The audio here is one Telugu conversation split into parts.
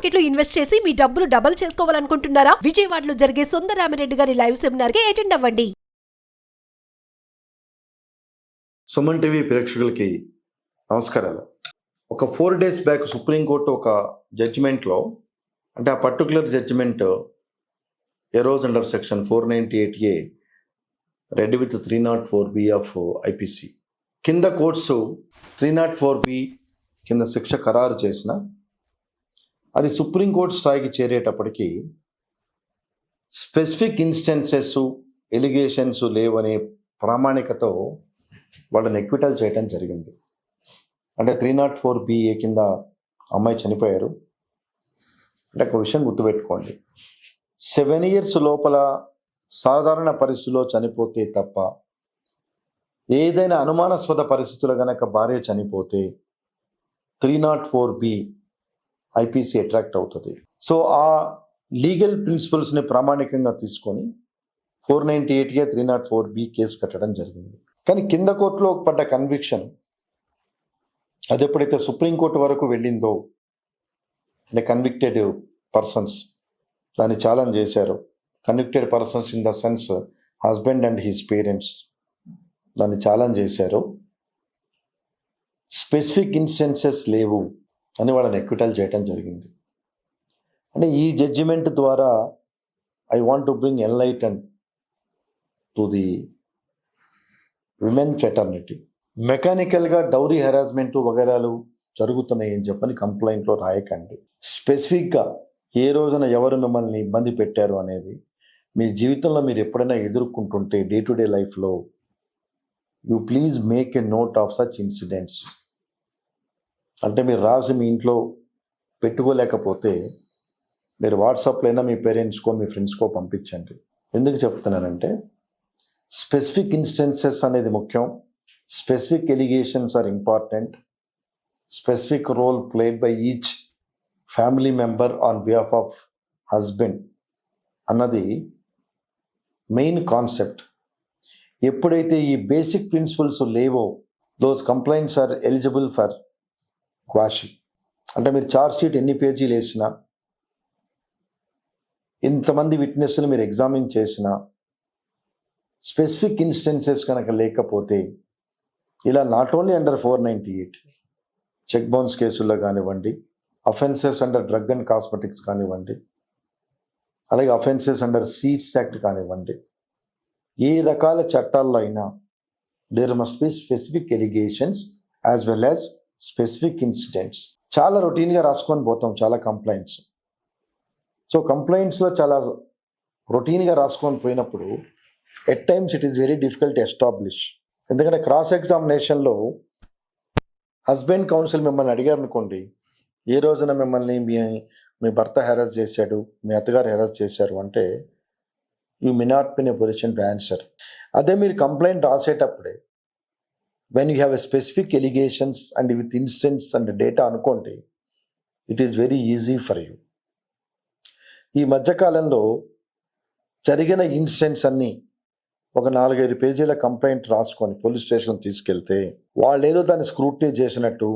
మార్కెట్లో ఇన్వెస్ట్ చేసి మీ డబ్బులు డబుల్ చేసుకోవాలనుకుంటున్నారా? విజయవాడలో జరిగే సుందరామిరెడ్డి గారి లైవ్ సెమినార్కి అటెండ్ అవ్వండి. సుమన్ టీవీ ప్రేక్షకులకి నమస్కారాలు. ఒక ఫోర్ డేస్ బ్యాక్ సుప్రీంకోర్టు ఒక జడ్జిమెంట్లో అంటే ఆ particular judgment arose under section four ninety eight A read with three not four B of IPC. కింద courts three not four B కింద శిక్ష ఖరారు చేసిన అది సుప్రీంకోర్టు స్థాయికి చేరేటప్పటికీ స్పెసిఫిక్ ఇన్స్టెన్సెస్ ఎలిగేషన్స్ లేవనే ప్రామాణికతో వాళ్ళని ఎక్విటల్ చేయడం జరిగింది. అంటే త్రీ నాట్ ఫోర్ బిఏ కింద అమ్మాయి చనిపోయారు. అంటే ఒక విషయం గుర్తుపెట్టుకోండి. సెవెన్ ఇయర్స్ లోపల సాధారణ పరిస్థితుల్లో చనిపోతే తప్ప ఏదైనా అనుమానాస్పద పరిస్థితులు కనుక భార్య చనిపోతే three not four B IPC attract అవుతుంది. సో ఆ లీగల్ ప్రిన్సిపల్స్ని ప్రామాణికంగా తీసుకొని four ninety ఎయిట్గా three not four B case కట్టడం జరిగింది. కానీ కింద కోర్టులో పడ్డ కన్విక్షన్ అది ఎప్పుడైతే సుప్రీంకోర్టు వరకు వెళ్ళిందో అంటే కన్విక్టెడ్ పర్సన్స్ దాన్ని ఛాలెంజ్ చేశారు. Convicted persons in the sense husband and his parents దాన్ని ఛాలెంజ్ చేశారు. స్పెసిఫిక్ ఇన్సెన్సెస్ లేవు. అని వాళ్ళని ఎక్విటల్ చేయటం జరిగింది. అంటే ఈ జడ్జిమెంట్ ద్వారా I want to bring enlighten to the women fraternity మెకానికల్గా dowry harassment వగైరాలు జరుగుతున్నాయి అని చెప్పని కంప్లైంట్లో రాయకండి. స్పెసిఫిక్గా ఏ రోజున ఎవరు మిమ్మల్ని ఇబ్బంది పెట్టారు అనేది మీ జీవితంలో మీరు ఎప్పుడైనా ఎదుర్కొంటుంటే డే టు డే లైఫ్లో you please make a note of such incidents అంటే మీరు రాసి మీ ఇంట్లో పెట్టుకోలేకపోతే మీరు వాట్సాప్లో అయినా మీ పేరెంట్స్కో మీ ఫ్రెండ్స్కో పంపించండి. ఎందుకు చెప్తున్నానంటే స్పెసిఫిక్ ఇన్స్టెన్సెస్ అనేది ముఖ్యం. Specific allegations are important. Specific role played by each family member on behalf of husband అన్నది మెయిన్ కాన్సెప్ట్. ఎప్పుడైతే ఈ బేసిక్ ప్రిన్సిపల్స్ లేవో those complaints are eligible for quash అంటే మీరు చార్జ్షీట్ ఎన్ని పేజీలు వేసినా ఇంతమంది విట్నెస్లు మీరు ఎగ్జామిన్ చేసినా స్పెసిఫిక్ ఇన్స్టెన్సెస్ కనుక లేకపోతే ఇలా not only under four ninety eight cheque bounce కేసుల్లో కానివ్వండి offences under drug and cosmetics కానివ్వండి అలాగే అఫెన్సెస్ అండర్ సీట్స్ యాక్ట్ కానివ్వండి ఏ రకాల చట్టాల్లో అయినా there must be specific allegations as well as specific incidents. చాలా రొటీన్గా రాసుకొని పోతాం చాలా కంప్లైంట్స్. సో కంప్లైంట్స్లో చాలా రొటీన్గా రాసుకొని పోయినప్పుడు at times it is very difficult establish. ఎందుకంటే క్రాస్ ఎగ్జామినేషన్లో హస్బెండ్ కౌన్సిల్ మిమ్మల్ని అడిగారు అనుకోండి ఏ రోజున మిమ్మల్ని మీ మీ భర్త హెరాస్ చేశాడు? మీ అత్తగారు హెరాస్ చేశారు? అంటే you may not be in a position to answer. అదే మీరు కంప్లైంట్ రాసేటప్పుడే when you have a specific allegations and with instance and data అనుకోండి it is very easy for you ఈ మధ్యకాలంలో జరిగిన ఇన్సిడెంట్స్ అన్నీ ఒక నాలుగైదు పేజీల కంప్లైంట్ రాసుకొని పోలీస్ స్టేషన్ తీసుకెళ్తే వాళ్ళు ఏదో దాన్ని స్క్రూటినీ చేసినట్టు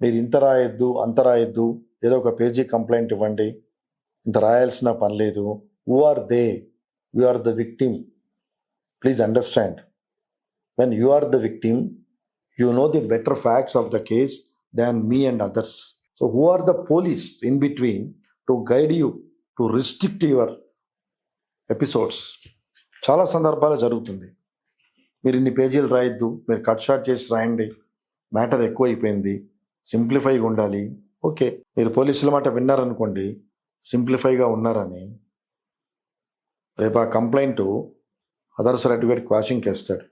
మీరు ఇంత రాయొద్దు అంత రాయొద్దు ఏదో ఒక పేజీ కంప్లైంట్ ఇవ్వండి ఇంత రాయాల్సిన పని లేదు who are they you are the victim please understand when you are the victim you know the better facts of the case than me and others so who are the police in between to guide you to restrict your episodes చాలా సందర్భాలు జరుగుతుంది. మీరు ఇన్ని పేజీలు రాయొద్దు మీరు కట్ షాట్ చేసి రాయండి మ్యాటర్ ఎక్కువ అయిపోయింది సింప్లిఫైగా ఉండాలి. ఓకే మీరు పోలీసుల మాట విన్నారనుకోండి సింప్లిఫైగా ఉన్నారని రేపు ఆ కంప్లైంట్ అదర్స్ సర్టిఫికేట్ క్వాషింగ్కి వేస్తాడు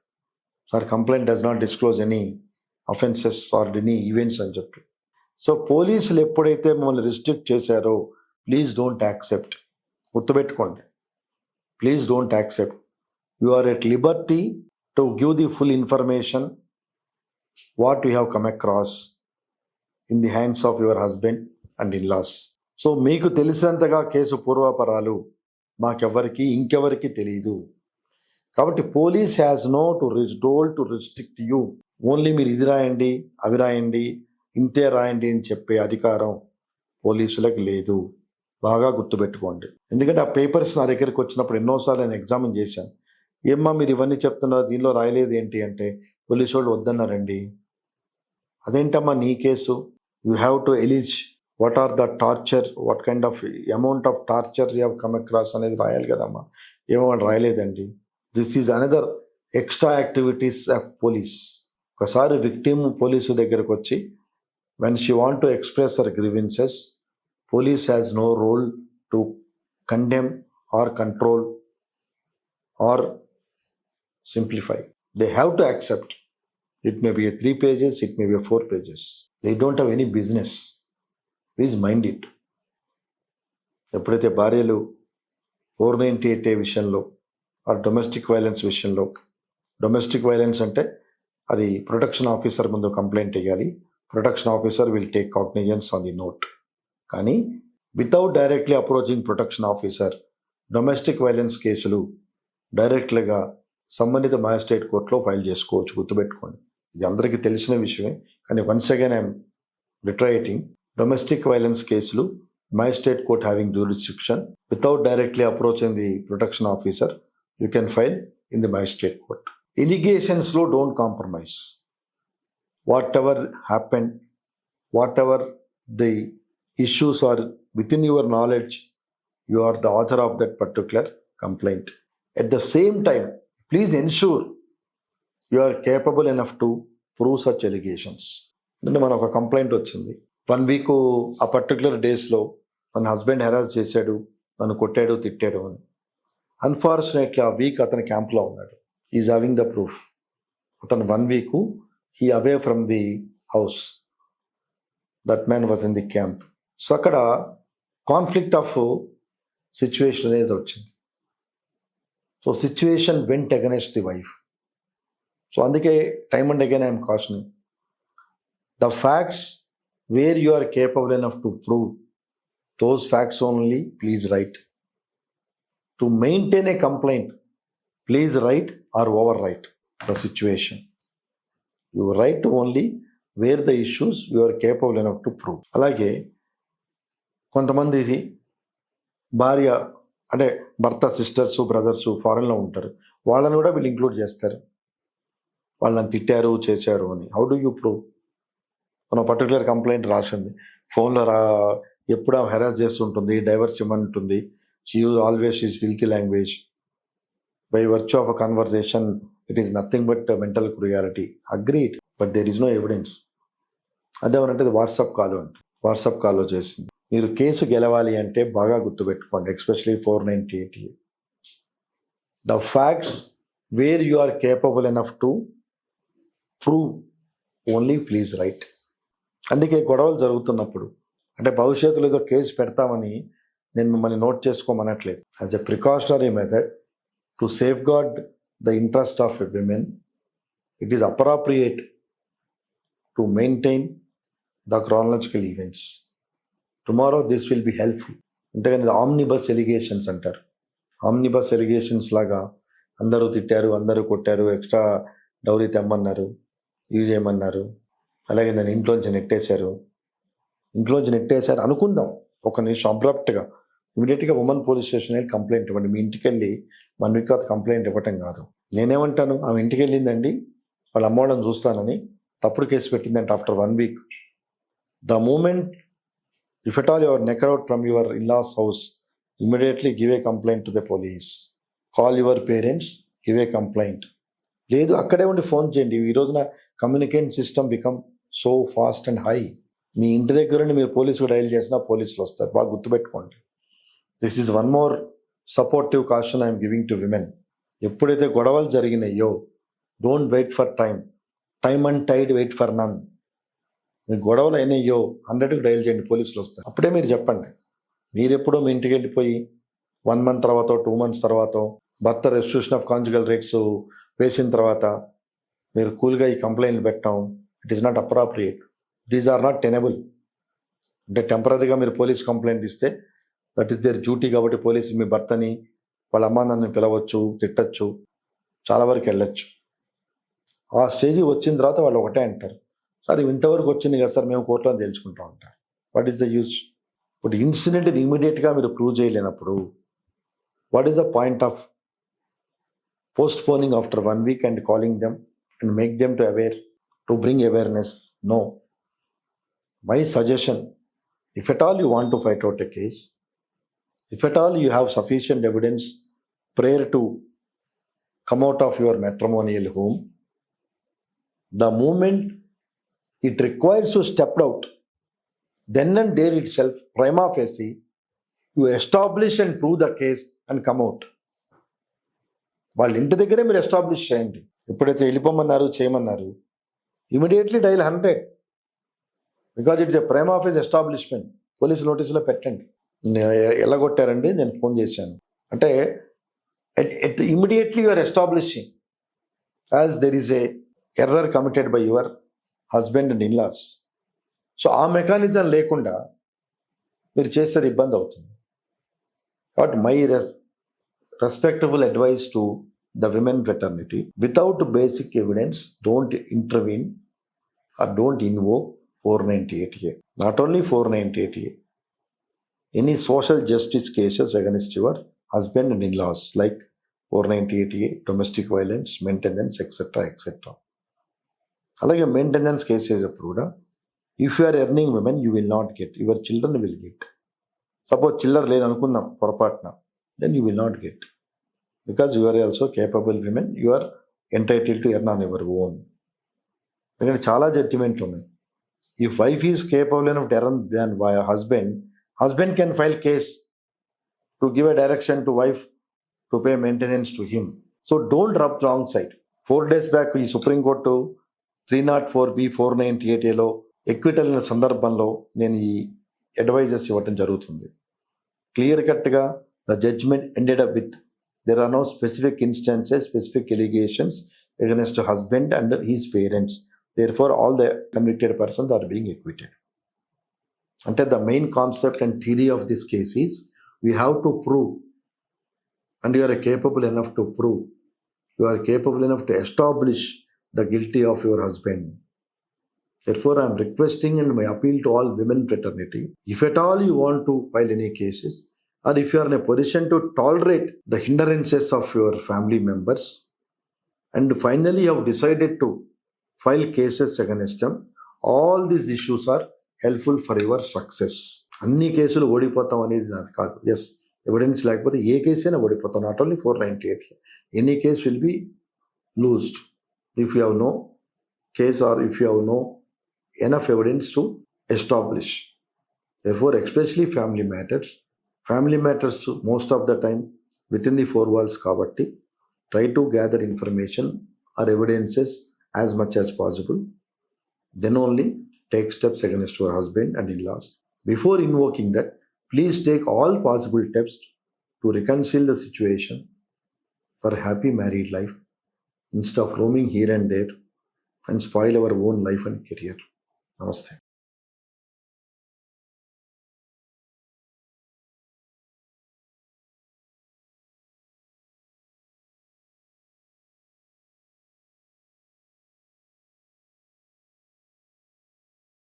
sir complaint does not disclose any offences or any events అని చెప్పి. సో పోలీసులు ఎప్పుడైతే మమ్మల్ని రిస్ట్రిక్ట్ చేశారో ప్లీజ్ డోంట్ యాక్సెప్ట్. గుర్తుపెట్టుకోండి. Please don't accept. You are at liberty to give the full information what you have come across in the hands of your husband and in laws so మీకు తెలిసినంతగా కేసు పూర్వాపరాలు మాకెవ్వరికి ఇంకెవరికి తెలియదు కాబట్టి police has no to rich dole to restrict you only మీరు ఇది రాయండి అవి రాయండి ఇంతే రాయండి అని చెప్పే అధికారం పోలీసులకు లేదు. బాగా గుర్తుపెట్టుకోండి. ఎందుకంటే ఆ పేపర్స్ నా దగ్గరికి వచ్చినప్పుడు ఎన్నోసార్లు నేను ఎగ్జామిన్ చేశాను. ఏమ్మా మీరు ఇవన్నీ చెప్తున్నారు దీనిలో రాయలేదు ఏంటి అంటే పోలీసు వాళ్ళు వద్దన్నారండి అదేంటమ్మా నీ case? You have to allege what are the torture what kind of amount of torture you have come across అనేది రాయాలి కదమ్మా. ఏమో వాళ్ళు రాయలేదండి. This is another extra activities of police. ఒకసారి విక్టిమ్ పోలీసు దగ్గరకు వచ్చి when she want to express her grievances police has no role to condemn or control or simplify they have to accept it may be A three pages it may be A four pages they don't have any business please mind it ఎప్పుడైతే భార్యలు ఫోర్ నైంటీ ఎయిట్ ఏ విషయంలో ఆ డొమెస్టిక్ వైలెన్స్ విషయంలో. డొమెస్టిక్ వైలెన్స్ అంటే అది ప్రొటెక్షన్ ఆఫీసర్ ముందు కంప్లైంట్ వేయాలి protection officer will take cognizance on the note. కానీ without directly approaching protection officer domestic violence కేసులు డైరెక్ట్గా సంబంధిత మ్యాజిస్ట్రేట్ కోర్టులో ఫైల్ చేసుకోవచ్చు గుర్తుపెట్టుకోండి. ఇది అందరికీ తెలిసిన విషయమే. కానీ once again I'm reiterating domestic violence కేసులు magistrate court having jurisdiction without directly approaching the protection officer you can file in the magistrate court ఎలిగేషన్స్లో don't compromise whatever happen whatever the issues are within your knowledge you are the author of that particular complaint at the same time please ensure you are capable enough to prove such allegations అంటే మన ఒక కంప్లైంట్ వచ్చింది. వన్ వీక్ ఆ పర్టికులర్ డేస్లో మన హస్బెండ్ హెరాస్ చేశాడు నన్ను కొట్టాడు తిట్టాడు అని. అన్ఫార్చునేట్లీ ఆ వీక్ అతని క్యాంప్లో ఉన్నాడు. ఈజ్ హ్యావింగ్ ద ప్రూఫ్ అతను one week he away from the house that man was in the camp so అక్కడ కాన్ఫ్లిక్ట్ ఆఫ్ సిచ్యువేషన్ అనేది వచ్చింది. So situation went against the wife so అందుకే time and again I'm cautioning the facts where you are capable enough to prove those facts only please write to maintain a complaint please write or over write the situation you write only where the issues you are capable enough to prove అలాగే కొంతమంది భార్య అంటే భర్త సిస్టర్స్ బ్రదర్స్ ఫారెన్లో ఉంటారు. వాళ్ళని కూడా వీళ్ళు ఇంక్లూడ్ చేస్తారు. వాళ్ళని తిట్టారు చేశారు అని. హౌ డు యూ ప్రూవ్ మన పర్టికులర్ కంప్లైంట్ రాసింది. ఫోన్లో రా ఎప్పుడు ఆమె హెరాస్ చేస్తుంటుంది డైవర్స్ ఇవ్వమంటుంది. She use always is filthy language by virtue of a conversation it is nothing but mental cruelty agreed but there is no evidence అదేమనంటే వాట్సాప్ కాల్ అంటే వాట్సాప్ కాల్లో చేసింది మీరు కేసు గెలవాలి అంటే బాగా గుర్తుపెట్టుకోండి especially four ninety eight the facts where you are capable enough to prove only please write అందుకే గొడవలు జరుగుతున్నప్పుడు అంటే భవిష్యత్తులో ఏదో కేసు పెడతామని నేను మిమ్మల్ని note చేసుకోమనట్లేదు. As a precautionary method to safeguard the interest of a women it is appropriate to maintain the chronological events tomorrow this will be helpful అంతేగాని ఆమ్నిబస్ ఎలిగేషన్స్ అంటారు. ఆమ్నిబస్ ఎలిగేషన్స్ లాగా అందరూ తిట్టారు అందరూ కొట్టారు ఎక్స్ట్రా డౌరీ తెమ్మన్నారు యూజ్ చేయమన్నారు. అలాగే నన్ను ఇంట్లోంచి నెట్టేశారు. ఇంట్లోంచి నెట్టేశారు అనుకుందాం. ఒక నిమిషం అబ్రప్ట్గా ఇమీడియట్గా ఉమెన్ పోలీస్ స్టేషన్ వెళ్ళి కంప్లైంట్ ఇవ్వండి. మీ ఇంటికి వెళ్ళి వన్ వీక్ తర్వాత కంప్లైంట్ ఇవ్వటం కాదు. నేనేమంటాను? ఆమె ఇంటికి వెళ్ళిందండి. వాళ్ళ అమ్మవాళ్ళని చూస్తానని తప్పుడు case పెట్టిందంటే after one week the moment if at all your neck out from your in-laws house immediately give a complaint to the police call your parents give a complaint లేదు అక్కడే ఉండి ఫోన్ చేయండి. ఈ రోజున communication system become so fast and high మీ ఇంటి దగ్గర నుండి మీరు పోలీసులు డైల్ చేసినా పోలీసులు వస్తారు. బాగా గుర్తుపెట్టుకోండి. This is one more supportive caution I'm giving to women ఎప్పుడైతే గొడవలు జరిగినాయో don't wait for time time and tide wait for none మీ గొడవలు అయినాయో హండ్రెడ్కి డైల్ చేయండి పోలీసులు వస్తారు. అప్పుడే మీరు చెప్పండి. మీరు ఎప్పుడో మీ ఇంటికి వెళ్ళిపోయి వన్ మంత్ తర్వాత టూ మంత్స్ తర్వాత భర్త రెస్ట్రిక్షన్ ఆఫ్ కాంజుగల్ రేట్స్ వేసిన తర్వాత మీరు కూల్గా ఈ కంప్లైంట్లు పెట్టడం it is not appropriate these are not tenable అంటే టెంపరీగా మీరు పోలీస్ కంప్లైంట్ ఇస్తే దట్ ఇస్ దేర్ డ్యూటీ కాబట్టి పోలీసు మీ భర్తని వాళ్ళ అమ్మా నన్ను పిలవచ్చు తిట్టచ్చు చాలా వరకు వెళ్ళచ్చు. ఆ స్టేజ్ వచ్చిన తర్వాత వాళ్ళు ఒకటే అంటారు. సార్ ఇంతవరకు వచ్చింది కదా సార్ మేము కోర్టులో తెలుసుకుంటాం అంటారు వాట్ ఈస్ ద యూజ్ ఇప్పుడు ఇన్సిడెంట్ని ఇమీడియట్గా మీరు ప్రూవ్ చేయలేనప్పుడు what is the point of postponing after one week and calling them and make them to aware to bring awareness no my suggestion if at all you want to fight out a case if at all you have sufficient evidence prior to come out of your matrimonial home the moment it requires you stepped out then and there itself prima facie you establish and prove the case and come out వాళ్ళ ఇంటి దగ్గరే మీరు ఎస్టాబ్లిష్ చేయండి ఎప్పుడైతే వెళ్ళిపోమన్నారు చేయమన్నారు immediately dial hundred because it's a prime office establishment. Police నోటీసులో పెట్టండి. నే- ఎలా కొట్టారండి నేను ఫోన్ చేశాను. అంటే immediately your establishing. As there is a error committed by your husband and in-laws. So ఆ మెకానిజం లేకుండా మీరు చేసేది ఇబ్బంది అవుతుంది. కాబట్టి my respectable advice to the women fraternity without basic evidence don't intervene or don't invoke four ninety eight A not only four ninety eight A any social justice cases against your husband and in-laws like 498A, domestic violence, maintenance, etc. etc. అలాగే మెయింటెనెన్స్ కేసెస్ అప్పుడు కూడా if you are earning women you will not get your children will get suppose చిల్లర్ లేదు అనుకుందాం పొరపాటున then you will not get because you are also capable women you are entitle to earn on your own ఎందుకంటే చాలా జడ్జిమెంట్లు ఉన్నాయి ఈ wife is capable of earn than husband husband can file case to give a direction to wife to pay maintenance to him. So don't rub wrong side. Four days back ఈ supreme court three not four B four ninety eight ఏలో ఎక్విటల్ అయిన సందర్భంలో నేను ఈ అడ్వైజెస్ ఇవ్వటం జరుగుతుంది. క్లియర్ కట్గా the judgement ended up with there are no specific instances specific allegations against husband and his parents Therefore, all the convicted persons are being acquitted. And the main concept and theory of this case is we have to prove, and you are capable enough to prove, you are capable enough to establish the guilty of your husband. Therefore, I am requesting and my appeal to all women fraternity if at all you want to file any cases, or if you are in a position to tolerate the hindrances of your family members, and finally you have decided to file cases against them, all these issues are helpful for your success అన్ని కేసులు ఓడిపోతాం అనేది నాది కాదు. ఎస్ ఎవిడెన్స్ లేకపోతే ఏ కేసు అయినా ఓడిపోతాం. Not only four ninety eight any case will be loosed if you have no case or if you have no enough evidence to establish therefore especially family matters family matters most of the time within the four walls కాబట్టి try to gather information or evidences as much as possible, then only take steps against your husband and in laws. Before invoking that, please take all possible steps to reconcile the situation for a happy married life instead of roaming here and there and spoil our own life and career. Namaste.